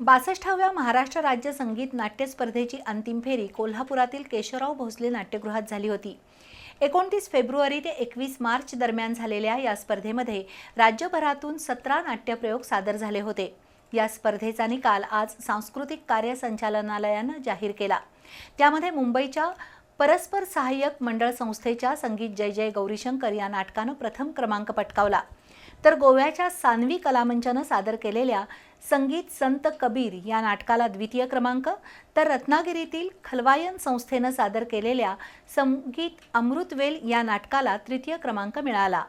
बासष्टाव्या महाराष्ट्र राज्य संगीत नाट्य स्पर्धेची अंतिम फेरी कोल्हापुरातील केशवराव भोसले नाट्यगृहात झाली होती. एकोणतीस फेब्रुवारी ते एकवीस मार्च दरम्यान झालेल्या या स्पर्धेमध्ये राज्यभरातून सतरा नाट्यप्रयोग सादर झाले होते. या स्पर्धेचा निकाल आज सांस्कृतिक कार्य संचालनालयानं जाहीर केला. त्यामध्ये मुंबईच्या परस्पर सहाय्यक मंडळ संस्थेच्या संगीत जय जय गौरीशंकर या नाटकानं प्रथम क्रमांक पटकावला. तर गोव्याच्या सानवी कलामंचानं सादर केलेल्या संगीत संत कबीर या नाटकाला द्वितीय क्रमांक तर रत्नागिरीतील खलवायन संस्थेनं सादर केलेल्या संगीत अमृतवेल या नाटकाला तृतीय क्रमांक मिळाला.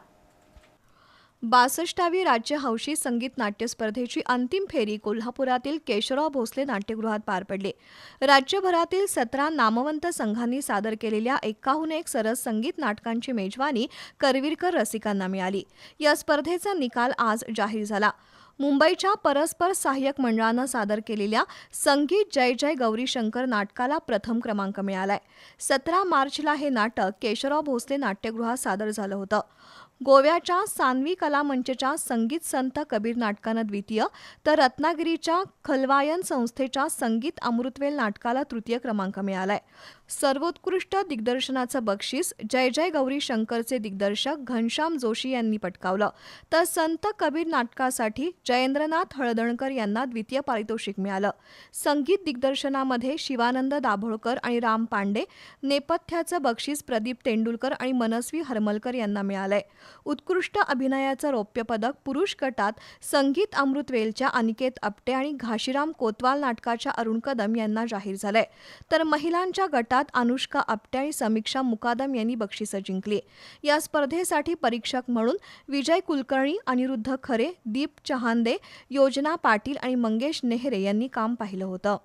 बासष्टावी राज्य हौशी संगीत नाट्य स्पर्धेची अंतिम फेरी कोल्हापुरातील केशवराव भोसले नाट्यगृहात पार पडली. राज्यभरातील सतरा नामवंत संघांनी सादर केलेल्या एकाहून एक सरस संगीत नाटकांची मेजवानी करवीरकर रसिकांना मिळाली. या स्पर्धेचा निकाल आज जाहीर झाला. मुंबईच्या परस्पर सहाय्यक मंडळानं सादर केलेल्या संगीत जय जय गौरी शंकर नाटकाला प्रथम क्रमांक मिळालाय. सतरा मार्चला हे नाटक केशवराव भोसले नाट्यगृहात सादर झालं होतं. गोव्याच्या सान्वी कला मंचच्या संगीत संत कबीर नाटकानं द्वितीय तर रत्नागिरीच्या खलवायन संस्थेच्या संगीत अमृतवेल नाटकाला तृतीय क्रमांक मिळालाय. सर्वोत्कृष्ट दिग्दर्शनाचं बक्षीस जय जय गौरी शंकरचे दिग्दर्शक घनश्याम जोशी यांनी पटकावलं. तर संत कबीर नाटकासाठी जयेंद्रनाथ हळदणकर यांना द्वितीय पारितोषिक मिळालं. संगीत दिग्दर्शनामध्ये शिवानंद दाभोळकर आणि राम पांडे नेपथ्याचं बक्षीस प्रदीप तेंडुलकर आणि मनस्वी हरमलकर यांना मिळालंय. उत्कृष्ट अभिनयाचं रौप्य पदक पुरुष गटात संगीत अमृतवेलच्या अनिकेत आपटे आणि घाशीराम कोतवाल नाटकाच्या अरुण कदम यांना जाहीर झालंय. तर महिलांच्या गटात अनुष्का आपटे आणि समीक्षा मुकादम यांनी बक्षिसं जिंकली. या स्पर्धेसाठी परीक्षक म्हणून विजय कुलकर्णी अनिरुद्ध खरे दीप चहान चहांदे योजना पाटील आणि मंगेश नेहरे यांनी काम पाहिलं होतं.